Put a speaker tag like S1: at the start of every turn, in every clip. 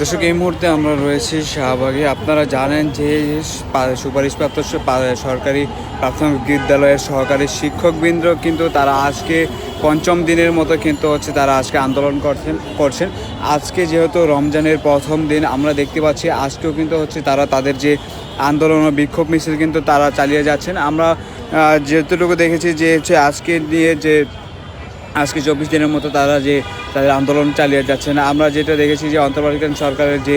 S1: দর্শক এই মুহূর্তে আমরা রয়েছি শাহবাগে। আপনারা জানেন যে সুপারিশপ্রাপ্ত সরকারি প্রাথমিক বিদ্যালয়ের সহকারী শিক্ষকবৃন্দ কিন্তু তারা আজকে পঞ্চম দিনের মতো কিন্তু হচ্ছে তারা আজকে আন্দোলন করছেন করছেন। আজকে যেহেতু রমজানের প্রথম দিন আমরা দেখতে পাচ্ছি আজকেও কিন্তু হচ্ছে তারা তাদের যে আন্দোলন ও বিক্ষোভ মিছিল কিন্তু তারা চালিয়ে যাচ্ছেন। আমরা আহ, যেতটুকু দেখেছি যে হচ্ছে আজকে নিয়ে যে আজকে চব্বিশ দিনের মতো তারা যে তাদের আন্দোলন চালিয়ে যাচ্ছেন আমরা যেটা দেখেছি যে অন্তর্বর্তীকালীন সরকারের যে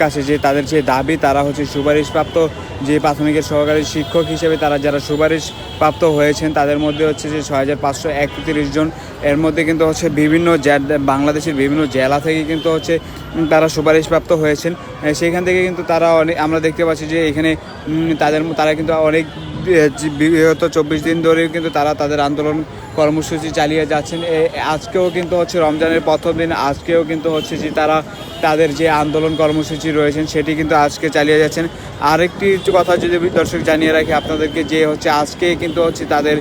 S1: কাছে যে তাদের যে দাবি, তারা হচ্ছে সুপারিশপ্রাপ্ত যে প্রাথমিকের সহকারী শিক্ষক হিসেবে তারা যারা সুপারিশ প্রাপ্ত হয়েছেন, তাদের মধ্যে হচ্ছে যে ছয় হাজার পাঁচশো একত্রিশ জন। এর মধ্যে কিন্তু হচ্ছে বিভিন্ন বাংলাদেশের বিভিন্ন জেলা থেকে কিন্তু হচ্ছে তারা সুপারিশপ্রাপ্ত হয়েছেন। সেখান থেকে কিন্তু তারা অনেক আমরা দেখতে পাচ্ছি যে এখানে তাদের তারা কিন্তু অনেক বিগত চব্বিশ দিন ধরে কিন্তু তারা তাদের আন্দোলন কর্মসূচি চালিয়ে যাচ্ছেন। আজকেও কিন্তু হচ্ছে রমজানের প্রথম দিন, আজকেও কিন্তু হচ্ছে যে তারা তাদের যে আন্দোলন কর্মসূচি রয়েছেন, সেটি কিন্তু আজকে চালিয়ে যাচ্ছেন। আরেকটি কথা যদি দর্শক জানিয়ে রাখি, আপনাদেরকে যে হচ্ছে আজকে কিন্তু হচ্ছে তাদের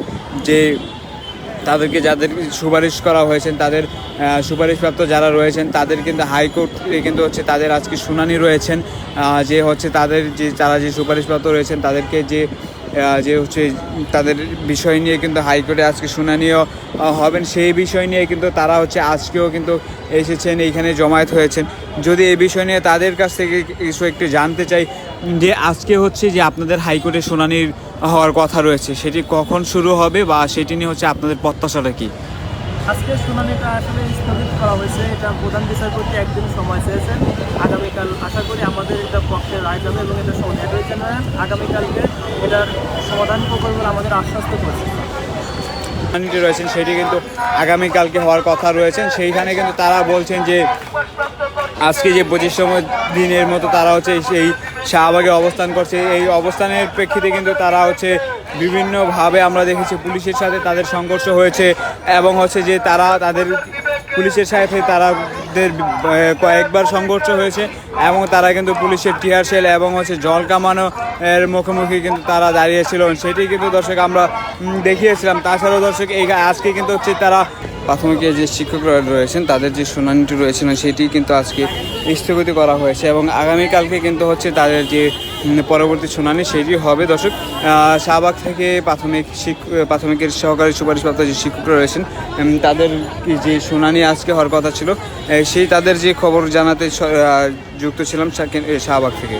S1: যে তাদেরকে যাদের সুপারিশ করা হয়েছেন তাদের সুপারিশপ্রাপ্ত যারা রয়েছেন, তাদের কিন্তু হাইকোর্টে কিন্তু হচ্ছে তাদের আজকে শুনানি রয়েছেন। যে হচ্ছে তাদের যে, তারা যে সুপারিশপ্রাপ্ত রয়েছেন, তাদেরকে যে যে হচ্ছে তাদের বিষয় নিয়ে কিন্তু হাইকোর্টে আজকে শুনানিও হবেন। সেই বিষয় নিয়ে কিন্তু তারা হচ্ছে আজকেও কিন্তু এসেছেন, এইখানে জমায়েত হয়েছেন। যদি এই বিষয় নিয়ে তাদের কাছ থেকে কিছু একটু জানতে চাই, যে আজকে হচ্ছে যে আপনাদের হাইকোর্টে শুনানির হওয়ার কথা রয়েছে, সেটি কখন শুরু হবে বা সেটি নিয়ে হচ্ছে আপনাদের প্রত্যাশাটা কি?
S2: আজকে শুনানিটা আসলে স্থগিত করা হয়েছে। এটা প্রধান বিচারপতি একদিন সময় চেয়েছেন। আগামীকাল আশা করি আমাদের এটা পক্ষে রায় যাবে এবং এটা অ্যাটর্নি জেনারেল আগামীকালকে এটার সমাধান বলে আমাদের আশ্বস্ত করছে।
S1: রয়েছেন, সেটি কিন্তু আগামীকালকে হওয়ার কথা রয়েছেন। সেইখানে কিন্তু তারা বলছেন যে, আজকে যে পঁচিশতম দিনের মতো তারা হচ্ছে সেই শাহবাগে অবস্থান করছে। এই অবস্থানের প্রেক্ষিতে কিন্তু তারা হচ্ছে বিভিন্নভাবে আমরা দেখেছি পুলিশের সাথে তাদের সংঘর্ষ হয়েছে। এবং হচ্ছে যে তারা তাদের পুলিশের সাথে তারাদের কয়েকবার সংঘর্ষ হয়েছে এবং তারা কিন্তু পুলিশের টিয়ার সেল এবং হচ্ছে জল কামানো এর মুখোমুখি কিন্তু তারা দাঁড়িয়েছিল। সেটি কিন্তু দর্শক আমরা দেখিয়েছিলাম। তাছাড়াও দর্শক, এই আজকে কিন্তু হচ্ছে তারা প্রাথমিকে যে শিক্ষকরা রয়েছেন, তাদের যে শুনানিটি রয়েছে সেটি কিন্তু আজকে স্থগিত করা হয়েছে এবং আগামীকালকে কিন্তু হচ্ছে তাদের যে পরবর্তী শুনানি সেটি হবে। দর্শক শাহবাগ থেকে প্রাথমিক প্রাথমিকের সহকারী সুপারিশপ্রাপ্ত যে শিক্ষকরা রয়েছেন তাদের যে শুনানি আজকে হওয়ার কথা ছিল সেই তাদের যে খবর জানাতে যুক্ত ছিলাম শাহবাগ থেকে।